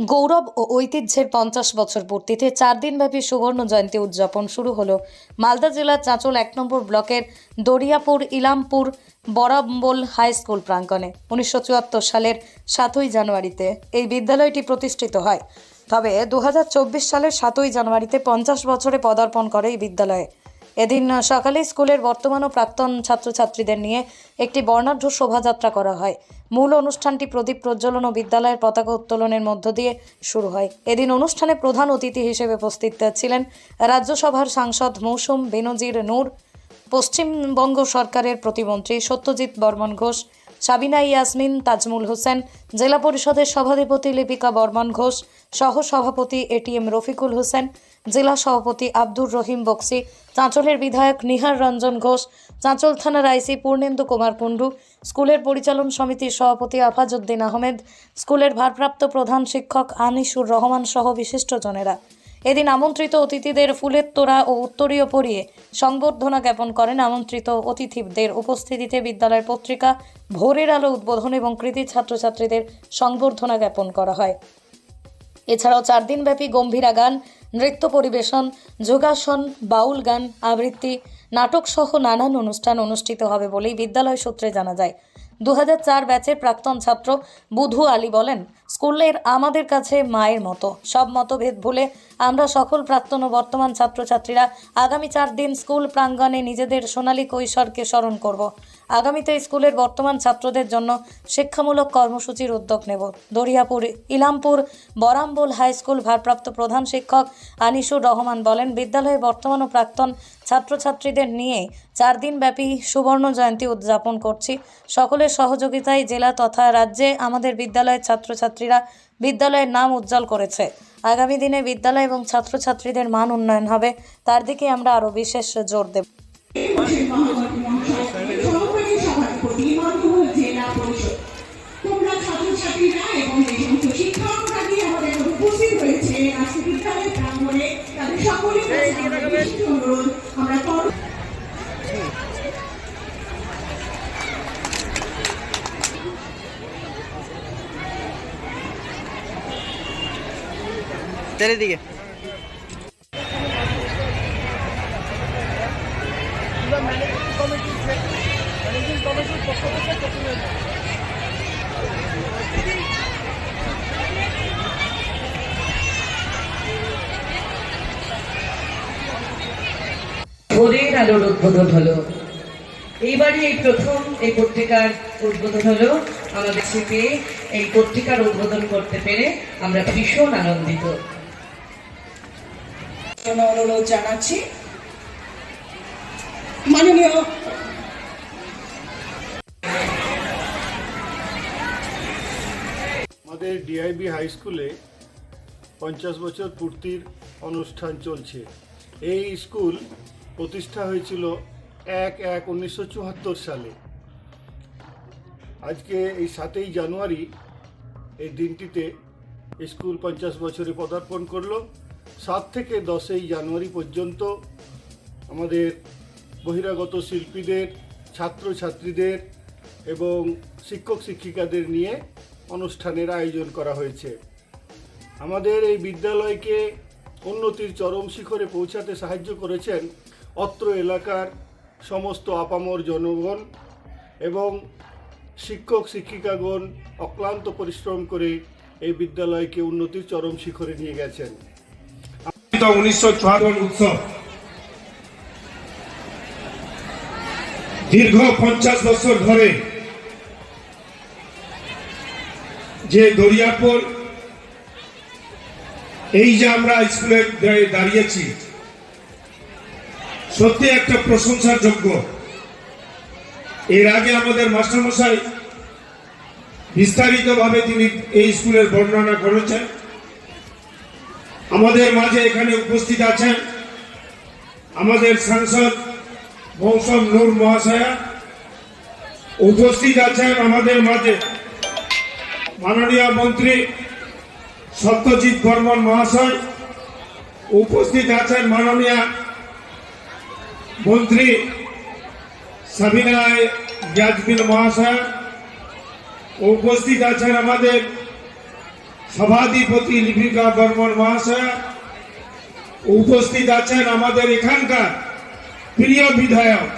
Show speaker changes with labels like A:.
A: গৌরব ও ঐতিহ্যের পঞ্চাশ বছর পূর্তিতে চার দিনব্যাপী সুবর্ণ জয়ন্তী উদযাপন শুরু হলো। মালদা জেলার চাঁচল এক নম্বর ব্লকের দরিয়াপুর ইলামপুর বরাম্বল হাই স্কুল প্রাঙ্গণে উনিশশো চুয়াত্তর সালের সাতই জানুয়ারিতে এই বিদ্যালয়টি প্রতিষ্ঠিত হয়। তবে দু হাজার চব্বিশ সালের সাতই জানুয়ারিতে পঞ্চাশ বছরে পদার্পণ করে এই বিদ্যালয়ে। এদিন সকালে স্কুলের বর্তমান ও প্রাক্তন ছাত্রছাত্রীদের নিয়ে একটি বর্ণাঢ্য শোভাযাত্রা করা হয়। মূল অনুষ্ঠানটি প্রদীপ প্রজ্বলন ও বিদ্যালয়ের পতাকা উত্তোলনের মধ্য দিয়ে শুরু হয়। এদিন অনুষ্ঠানে প্রধান অতিথি হিসেবে উপস্থিত ছিলেন রাজ্যসভার সাংসদ মৌসুম বেনজির নূর, পশ্চিমবঙ্গ সরকারের প্রতিমন্ত্রী সত্যজিৎ বর্মন ঘোষ সাবিনা ইয়াসমিন, তাজমুল হোসেন, জেলা পরিষদের সভাধিপতি লিপিকা বর্মন ঘোষ সহ সভাপতি এটিএম রফিকুল হোসেন, জেলা সভাপতি আব্দুর রহিম বক্সি, চাঁচলের বিধায়ক নিহার রঞ্জন ঘোষ, চাঁচল থানার আইসি পূর্ণেন্দু কুমার কুণ্ডু, স্কুলের পরিচালন সমিতির সভাপতি আফাজউদ্দিন আহমেদ, স্কুলের ভারপ্রাপ্ত প্রধান শিক্ষক আনিসুর রহমান সহ বিশিষ্টজনেরা। এদিন আমন্ত্রিত অতিথিদের ফুলের তোড়া ও উত্তরীয় পরিয়ে সংবর্ধনা জ্ঞাপন করেন আমন্ত্রিত অতিথিদের উপস্থিতিতে বিদ্যালয়ের পত্রিকা ভোরের আলো উদ্বোধন এবং কৃতি ছাত্রছাত্রীদের সংবর্ধনা জ্ঞাপন করা হয়। এছাড়াও চার দিনব্যাপী গম্ভীরা গান, নৃত্য পরিবেশন, যোগাসন, বাউল গান, আবৃত্তি নাটকসহ নানান অনুষ্ঠান অনুষ্ঠিত হবে বলেই বিদ্যালয় সূত্রে জানা যায়। দু হাজার চার ব্যাচের প্রাক্তন ছাত্র বুধু আলী বলেন, স্কুলের আমাদের কাছে মায়ের মতো। সব মতভেদ ভুলে আমরা সকল প্রাক্তন ও বর্তমান ছাত্রছাত্রীরা আগামী চার দিন স্কুল প্রাঙ্গণে নিজেদের সোনালী কৈশোরকে স্মরণ করব। আগামীতে স্কুলের বর্তমান ছাত্রদের জন্য শিক্ষামূলক কর্মসূচির উদ্যোগ নেব। দরিয়াপুর ইলামপুর বরাম্বুল হাই স্কুল ভারপ্রাপ্ত প্রধান শিক্ষক আনিসুর রহমান বলেন, বিদ্যালয়ে বর্তমান ও প্রাক্তন ছাত্রছাত্রীদের নিয়ে চার দিনব্যাপী সুবর্ণ জয়ন্তী উদযাপন করছি। সকলের সহযোগিতায় জেলা তথা রাজ্যে আমাদের বিদ্যালয়ের ছাত্রছাত্রীরা বিদ্যালয়ের নাম উজ্জ্বল করেছে। আগামী দিনে বিদ্যালয় এবং ছাত্রছাত্রীদের মান উন্নয়ন হবে, তার দিকে আমরা আরও বিশেষ জোর দেব।
B: ছাত্রছাত্রীরা এবং
C: তেরে দিকে
D: ভোরের আলোর উদ্বোধন হলো। এইবারই এই প্রথম এই পত্রিকার উদ্বোধন হলো। আমাদের থেকে এই পত্রিকার উদ্বোধন করতে পেরে আমরা ভীষণ আনন্দিত।
B: জন্য অনুরোধ জানাচ্ছি। মাননীয়
E: আমাদের ডিআইবি হাই স্কুলে পঞ্চাশ বছর পূর্তির অনুষ্ঠান চলছে। এই স্কুল প্রতিষ্ঠা হয়েছিল এক এক উনিশশো চুয়াত্তর সালে। আজকে এই সাতই জানুয়ারি এই দিনটিতে স্কুল পঞ্চাশ বছরে পদার্পণ করল। সাত থেকে দশই জানুয়ারি পর্যন্ত আমাদের বহিরাগত শিল্পীদের, ছাত্রছাত্রীদের এবং শিক্ষক শিক্ষিকাদের নিয়ে অনুষ্ঠানের আয়োজন করা হয়েছে। আমাদের এই বিদ্যালয়কে উন্নতির চরম শিখরে পৌঁছাতে সাহায্য করেছেন অত্র এলাকার সমস্ত আপামর জনগণ এবং শিক্ষক শিক্ষিকাগণ অক্লান্ত পরিশ্রম করে এই বিদ্যালয়কে উন্নতির চরম শিখরে নিয়ে গেছেন।
F: উনিশশো চুয়াত্তর উৎসব দীর্ঘ পঞ্চাশ বছর ধরে যে দরিয়াপুর, এই যে আমরা স্কুলে দাঁড়িয়ে- দাঁড়িয়েছি, সত্যি একটা প্রশংসার যোগ্য এর আগে আমাদের মাস্টারমশাই বিস্তারিতভাবে তিনি এই স্কুলের বর্ণনা করেছেন। আমাদের মাঝে এখানে উপস্থিত আছেন আমাদের সাংসদ মৌসুম নূর মহাশয়া। উপস্থিত আছেন আমাদের মাঝে মাননীয় মন্ত্রী সত্যজিৎ বর্মন মহাশয়। উপস্থিত আছেন মাননীয় মন্ত্রী সাবিনা ইয়াজমিন মহাশয়। উপস্থিত আছেন আমাদের সভাধিপতি লিপিকা বর্মন মহাশয় উপস্থিত আছেন আমাদের এখানকার প্রিয় বিধায়ক